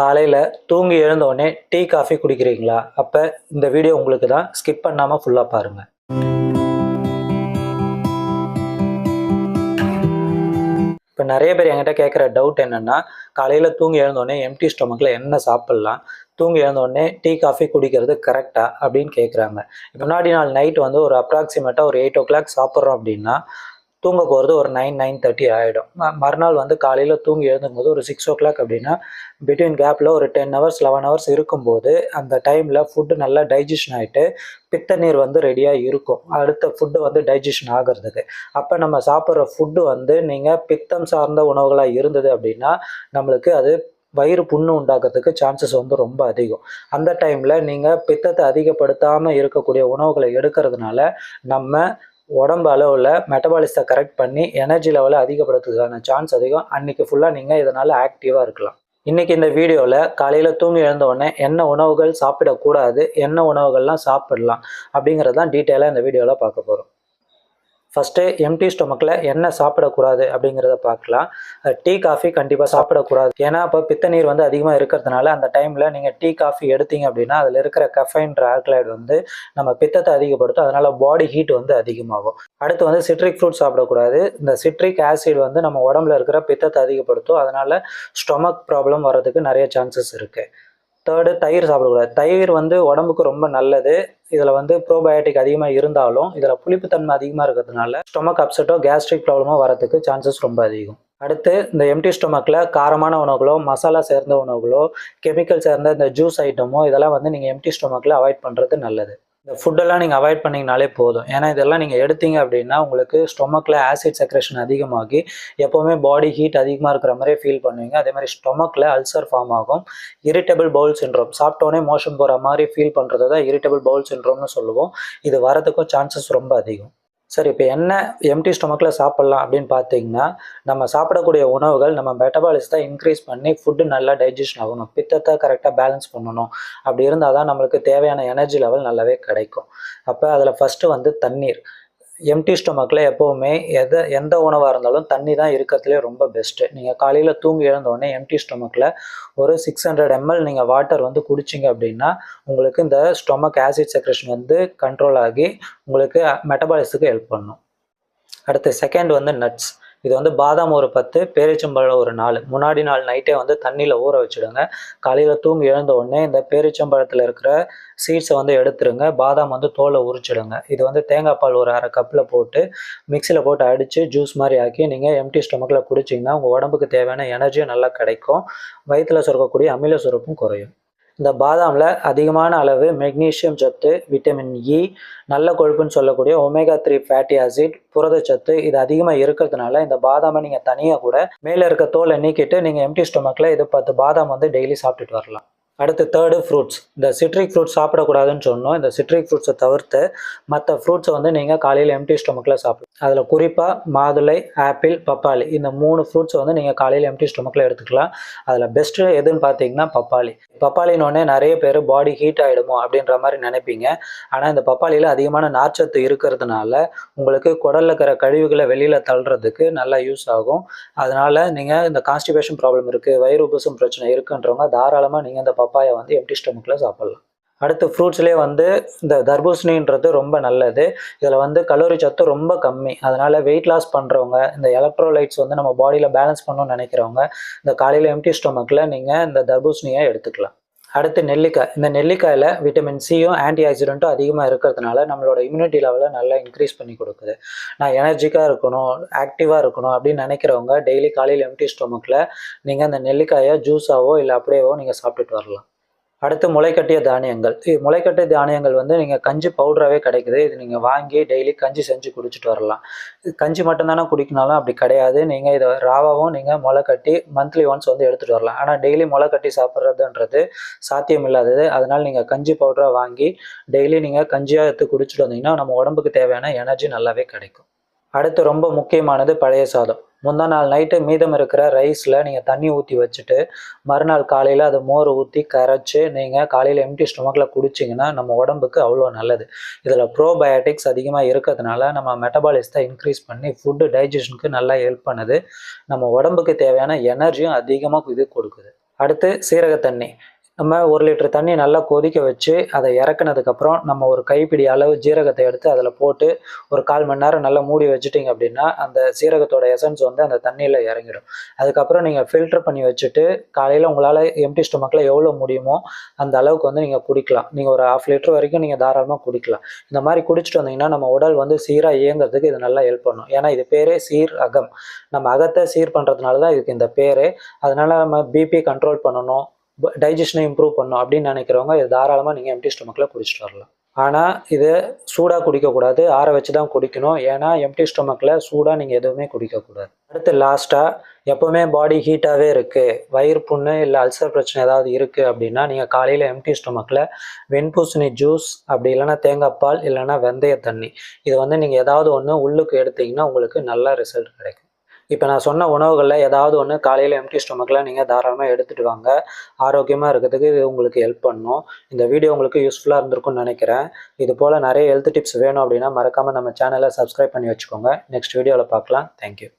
காலையில் தூங்கி எழுந்த உடனே டீ காஃபி குடிக்கிறீங்களா? அப்போ இந்த வீடியோ உங்களுக்கு தான் ஸ்கிப் பண்ணாமல் ஃபுல்லாக பாருங்கள் இப்போ நிறைய பேர் என்கிட்ட கேட்குற டவுட் என்னென்னா காலையில் தூங்கி எழுந்த உடனே எம்டி ஸ்டொமக்கில் என்ன சாப்பிட்லாம்? தூங்கி எழுந்தோடனே டீ காஃபி குடிக்கிறது கரெக்டாக அப்படின்னு கேட்குறாங்க முன்னாடி நாள் நைட் வந்து ஒரு அப்ராக்சிமேட்டாக ஒரு எயிட் ஓ கிளாக் சாப்பிட்றோம் அப்படின்னா தூங்க போகிறது ஒரு நைன் நைன் தேர்ட்டி ஆகிடும் மறுநாள் வந்து காலையில் தூங்கி எழுந்தும்போது ஒரு சிக்ஸ் ஓ கிளாக் அப்படின்னா பிட்வீன் கேப்பில் ஒரு டென் ஹவர்ஸ் லெவன் ஹவர்ஸ் இருக்கும்போது அந்த டைமில் ஃபுட்டு நல்லா டைஜஷன் ஆகிட்டு பித்த நீர் வந்து ரெடியாக இருக்கும். அடுத்த ஃபுட்டு வந்து டைஜஷன் ஆகிறதுக்கு. அப்போ நம்ம சாப்பிட்ற ஃபுட்டு வந்து நீங்கள் பித்தம் சார்ந்த உணவுகளாக இருந்தது அப்படின்னா நம்மளுக்கு அது வயிறு புண்ணு உண்டாகிறதுக்கு சான்சஸ் வந்து ரொம்ப அதிகம். அந்த டைமில் நீங்கள் பித்தத்தை அதிகப்படுத்தாமல் இருக்கக்கூடிய உணவுகளை எடுக்கிறதுனால நம்ம உடம்பு அளவில் மெட்டபாலிசத்தை கரெக்ட் பண்ணி எனர்ஜி லெவலை அதிகப்படுத்துறதுக்கான சான்ஸ் அதிகம். அன்றைக்கி ஃபுல்லாக நீங்கள் இதனால் ஆக்டிவாக இருக்கலாம். இன்றைக்கி இந்த வீடியோவில் காலையில் தூங்கி எழுந்தவுடனே என்ன உணவுகள் சாப்பிடக்கூடாது என்ன உணவுகள்லாம் சாப்பிடலாம் அப்படிங்கிறது தான் டீட்டெயிலாக இந்த வீடியோவில் பார்க்க போகிறோம் ஃபஸ்ட்டு எம்டி ஸ்டொமக்கில் என்ன சாப்பிடக்கூடாது அப்படிங்கிறத பார்க்கலாம். டீ காஃபி கண்டிப்பாக சாப்பிடக்கூடாது. ஏன்னா இப்போ பித்த நீர் வந்து அதிகமாக இருக்கிறதுனால அந்த டைமில் நீங்கள் டீ காஃபி எடுத்தீங்க அப்படின்னா அதில் இருக்கிற கஃபைன்ற ஆக்லைடு வந்து நம்ம பித்தத்தை அதிகப்படுத்தும். அதனால் பாடி ஹீட் வந்து அதிகமாகும். அடுத்து வந்து சிட்ரிக் ஃப்ரூட் சாப்பிடக்கூடாது. இந்த சிட்ரிக் ஆசிட் வந்து நம்ம உடம்புல இருக்கிற பித்தத்தை அதிகப்படுத்தும். அதனால் ஸ்டொமக் ப்ராப்ளம் வர்றதுக்கு நிறைய சான்சஸ் இருக்குது தேர்டு தயிர் சாப்பிடக்கூடாது. தயிர் வந்து உடம்புக்கு ரொம்ப நல்லது. இதில் வந்து ப்ரோபயோட்டிக் அதிகமாக இருந்தாலும் இதில் புளிப்புத்தன்மை அதிகமாக இருக்கிறதுனால ஸ்டொமக் அப்செட்டோ கேஸ்ட்ரிக் ப்ராப்ளமோ வரதுக்கு சான்சஸ் ரொம்ப அதிகம். அடுத்து இந்த எம்டி ஸ்டொமக்கில் காரமான உணவுகளோ மசாலா சேர்ந்த உணவுகளோ கெமிக்கல் சேர்ந்த இந்த ஜூஸ் ஐட்டமோ இதெல்லாம் வந்து நீங்கள் எம்டி ஸ்டொமக்கில் அவாய்ட் பண்ணுறது நல்லது. இந்த ஃபுட்டெல்லாம் நீங்கள் அவாய்ட் பண்ணிங்கனாலே போதும். ஏன்னா இதெல்லாம் நீங்கள் எடுத்தீங்க அப்படின்னா உங்களுக்கு ஸ்டொமக்கில் ஆசிட் செக்ரேஷன் அதிகமாகி எப்போவுமே பாடி ஹீட் அதிகமாக இருக்கிற மாதிரியே ஃபீல் பண்ணுவீங்க. அதே மாதிரி ஸ்டொமக்கில் அல்சர் ஃபார்ம் ஆகும். இரிட்டபிள் பவுல் சின்ரோம் சாப்பிட்டோன்னே மோஷன் போகிற மாதிரி ஃபீல் பண்ணுறது தான் இரிட்டபிள் பவுல் சின்ரோம்னு சொல்லுவோம். இது வரதுக்கும் சான்சஸ் ரொம்ப அதிகம். சரி இப்போ என்ன எம்டி ஸ்டொமக்கில் சாப்பிட்லாம் அப்படின்னு பார்த்தீங்கன்னா நம்ம சாப்பிடக்கூடிய உணவுகள் நம்ம மெட்டபாலிசத்தை இன்க்ரீஸ் பண்ணி ஃபுட்டு நல்லா டைஜஷன் ஆகணும். பித்தத்தை கரெக்டாக பேலன்ஸ் பண்ணணும். அப்படி இருந்தால் தான் நம்மளுக்கு தேவையான எனர்ஜி லெவல் நல்லாவே கிடைக்கும். அப்போ அதில் ஃபஸ்ட்டு வந்து தண்ணீர். எம்டி ஸ்டொமக்கில் எப்போவுமே எதை எந்த உணவாக இருந்தாலும் தண்ணி தான் இருக்கிறதுலே ரொம்ப பெஸ்ட்டு நீங்கள் காலையில் தூங்கி எழுந்தோடனே எம்டி ஸ்டொமக்கில் ஒரு சிக்ஸ் ஹண்ட்ரட் எம்எல் நீங்கள் வாட்டர் வந்து குடிச்சிங்க அப்படின்னா உங்களுக்கு இந்த ஸ்டொமக் ஆசிட் செக்ரேஷன் வந்து கண்ட்ரோல் ஆகி உங்களுக்கு மெட்டபாலிஸுக்கு ஹெல்ப் பண்ணும். அடுத்து செகண்ட் வந்து நட்ஸ் இது வந்து பாதாம் ஒரு பத்து பேரிச்சம்பழம் ஒரு நாலு. முன்னாடி நாள் நைட்டே வந்து தண்ணியில் ஊற வச்சுடுங்க. காலையில் தூங்கி எழுந்த உடனே இந்த பேரிச்சம்பழத்தில் இருக்கிற சீட்ஸை வந்து எடுத்துருங்க. பாதாம் வந்து தோலை உரிச்சிடுங்க. இது வந்து தேங்காய் பால் ஒரு அரை கப்பில் போட்டு மிக்சியில் போட்டு அடித்து ஜூஸ் மாதிரி ஆக்கி நீங்கள் எம்டி ஸ்டொமக்கில் குடிச்சிங்கன்னா உங்கள் உடம்புக்கு தேவையான எனர்ஜியும் நல்லா கிடைக்கும். வயிற்றில் சுரக்கக்கூடிய அமில சுரப்பும் குறையும். இந்த பாதாமில் அதிகமான அளவு மெக்னீஷியம் சத்து விட்டமின் இ e, நல்ல கொழுப்புன்னு சொல்லக்கூடிய ஒமேகா த்ரீ ஃபேட்டி ஆசிட் புரதச்சத்து இது அதிகமாக இருக்கிறதுனால இந்த பாதாமை நீங்கள் தனியாக கூட மேலே இருக்க தோலை நீக்கிட்டு நீங்கள் எம்டி ஸ்டொமக்கில் இது பத்து பாதாம் வந்து டெய்லி சாப்பிட்டுட்டு வரலாம். அடுத்து தேர்டு ஃப்ரூட்ஸ் இந்த சிட்ரிக் ஃப்ரூட்ஸ் சாப்பிடக்கூடாதுன்னு சொன்னோம். இந்த சிட்ரிக் ஃப்ரூட்ஸை தவிர்த்து மற்ற ஃப்ரூட்ஸை வந்து நீங்கள் காலையில் எம்டி ஸ்டொமக்கில் சாப்பிடலாம். அதில் குறிப்பாக மாதுளை ஆப்பிள் பப்பாளி. இந்த மூணு ஃப்ரூட்ஸை வந்து நீங்கள் காலையில் எம்டி ஸ்டொமக்கில் எடுத்துக்கலாம். அதில் பெஸ்ட்டு எதுன்னு பார்த்தீங்கன்னா பப்பாளி. பப்பாளினோடனே நிறைய பேர் பாடி ஹீட் ஆகிடுமோ அப்படின்ற மாதிரி நினைப்பீங்க. ஆனால் இந்த பப்பாளியில் அதிகமான நார்ச்சத்து இருக்கிறதுனால உங்களுக்கு குடலில் இருக்கிற கழிவுகளை வெளியில் தள்ளுறதுக்கு நல்லா யூஸ் ஆகும். அதனால் நீங்கள் இந்த கான்ஸ்டிபேஷன் ப்ராப்ளம் இருக்குது வயிறு உபசம் பிரச்சனை இருக்குன்றவங்க தாராளமாக நீங்கள் இந்த பப்பாயை வந்து எம்டி ஸ்டொமக்கில் சாப்பிட்லாம். அடுத்து ஃப்ரூட்ஸ்லேயே வந்து இந்த தர்பூசணின்றது ரொம்ப நல்லது. இதில் வந்து கலோரி சத்து ரொம்ப கம்மி. அதனால் வெயிட் லாஸ் பண்ணுறவங்க இந்த எலக்ட்ரோலைட்ஸ் வந்து நம்ம பாடியில் பேலன்ஸ் பண்ணணும்னு நினைக்கிறவங்க இந்த காலையில் எம்டி ஸ்டொமக்கில் நீங்கள் இந்த தர்பூசணியை எடுத்துக்கலாம். அடுத்து நெல்லிக்காய். இந்த நெல்லிக்காயில் விட்டமின் சியும் ஆன்டி ஆக்சிடென்ட்டும் அதிகமாக இருக்கிறதுனால நம்மளோட இம்யூனிட்டி லெவலை நல்லா இன்க்ரீஸ் பண்ணி கொடுக்குது. நான் எனர்ஜிக்காக இருக்கணும் ஆக்டிவாக இருக்கணும் அப்படின்னு நினைக்கிறவங்க டெய்லி காலையில் எம்டி ஸ்டொமக்கில் நீங்கள் அந்த நெல்லிக்காயை ஜூஸாவோ இல்லை அப்படியேவோ நீங்கள் சாப்பிட்டுட்டு வரலாம். அடுத்து முளைக்கட்டிய தானியங்கள். இது முளைக்கட்டிய தானியங்கள் வந்து நீங்கள் கஞ்சி பவுடராகவே கிடைக்குது. இது நீங்கள் வாங்கி டெய்லி கஞ்சி செஞ்சு குடிச்சிட்டு வரலாம். இது கஞ்சி மட்டும்தானே குடிக்கினாலும் அப்படி கிடையாது. நீங்கள் இதை ராவாவும் நீங்கள் முளை கட்டி மந்த்லி ஒன்ஸ் வந்து எடுத்துகிட்டு வரலாம். ஆனால் டெய்லி முளை கட்டி சாப்பிட்றதுன்றது சாத்தியம் இல்லாதது அதனால் நீங்கள் கஞ்சி பவுடராக வாங்கி டெய்லி நீங்கள் கஞ்சியாக எடுத்து குடிச்சிட்டு வந்தீங்கன்னா நம்ம உடம்புக்கு தேவையான எனர்ஜி நல்லாவே கிடைக்கும். அடுத்து ரொம்ப முக்கியமானது பழைய சாதம். முந்தா நாள் நைட்டு மீதம் இருக்கிற ரைஸில் நீங்கள் தண்ணி ஊற்றி வச்சுட்டு மறுநாள் காலையில் அதை மோர் ஊற்றி கரைச்சி நீங்கள் காலையில் எம்டி ஸ்டொமக்கில் குடிச்சிங்கன்னா நம்ம உடம்புக்கு அவ்வளோ நல்லது. இதில் ப்ரோபயோட்டிக்ஸ் அதிகமாக இருக்கிறதுனால நம்ம மெட்டபாலிசத்தை இன்க்ரீஸ் பண்ணி ஃபுட்டு டைஜஷனுக்கு நல்லா ஹெல்ப் பண்ணுது. நம்ம உடம்புக்கு தேவையான எனர்ஜியும் அதிகமாக இது கொடுக்குது. அடுத்து சீரக தண்ணி நம்ம ஒரு லிட்டர் தண்ணி நல்லா கொதிக்க வச்சு அதை இறக்குனதுக்கப்புறம் நம்ம ஒரு கைப்பிடி அளவு ஜீரகத்தை எடுத்து அதில் போட்டு ஒரு கால் மணி நேரம் நல்லா மூடி வச்சுட்டிங்க அப்படின்னா அந்த சீரகத்தோட எசன்ஸ் வந்து அந்த தண்ணியில் இறங்கிடும். அதுக்கப்புறம் நீங்கள் ஃபில்டர் பண்ணி வச்சுட்டு காலையில் உங்களால் எம்டி ஸ்டொமக்கில் எவ்வளோ முடியுமோ அந்த அளவுக்கு வந்து நீங்கள் குடிக்கலாம். நீங்கள் ஒரு ஹாஃப் லிட்டர் வரைக்கும் நீங்கள் தாராளமாக குடிக்கலாம். இந்த மாதிரி குடிச்சிட்டு வந்தீங்கன்னா நம்ம உடல் வந்து சீராக இயங்குறதுக்கு இது நல்லா ஹெல்ப் பண்ணும். ஏன்னா இது பேரே சீர் அகம். நம்ம அகத்தை சீர் பண்ணுறதுனால தான் இதுக்கு இந்த பேர். அதனால நம்ம பிபி கண்ட்ரோல் பண்ணணும். டைஜஷனை இம்ப்ரூவ் பண்ணணும் அப்படின்னு நினைக்கிறவங்க இது தாராளமாக நீங்கள் எம்டி ஸ்டொமக்கில் குடிச்சிட்டு வரலாம். ஆனால் இது சூடாக குடிக்கக்கூடாது. ஆற வச்சு தான் குடிக்கணும். ஏன்னா எம்டி ஸ்டொமக்கில் சூடாக நீங்கள் எதுவுமே குடிக்கக்கூடாது. அடுத்து லாஸ்ட்டாக எப்போவுமே பாடி ஹீட்டாகவே இருக்குது வயிறு புண்ணு இல்லை அல்சர் பிரச்சனை ஏதாவது இருக்குது அப்படின்னா நீங்கள் காலையில் எம்டி ஸ்டொமக்கில் வெண்பூசணி ஜூஸ் அப்படி இல்லைன்னா தேங்காய் பால் இல்லைன்னா வெந்தய தண்ணி. இது வந்து நீங்கள் ஏதாவது ஒன்று உள்ளுக்கு எடுத்தீங்கன்னா உங்களுக்கு நல்ல ரிசல்ட் கிடைக்கும். இப்போ நான் சொன்ன உணவுகளில் ஏதாவது ஒன்று காலையில் எம்டி ஸ்டொமக்கில் நீங்கள் தாராளமாக எடுத்துகிட்டு வாங்க. ஆரோக்கியமாக இருக்கிறதுக்கு இது உங்களுக்கு ஹெல்ப் பண்ணும். இந்த வீடியோ உங்களுக்கு யூஸ்ஃபுல்லாக இருந்திருக்கும்னு நினைக்கிறேன். இது போல் நிறைய ஹெல்த் டிப்ஸ் வேணும் அப்படின்னா மறக்காமல் நம்ம சேனலை சப்ஸ்கிரைப் பண்ணி வச்சுக்கோங்க. நெக்ஸ்ட் வீடியோவில் பார்க்கலாம். தேங்க்யூ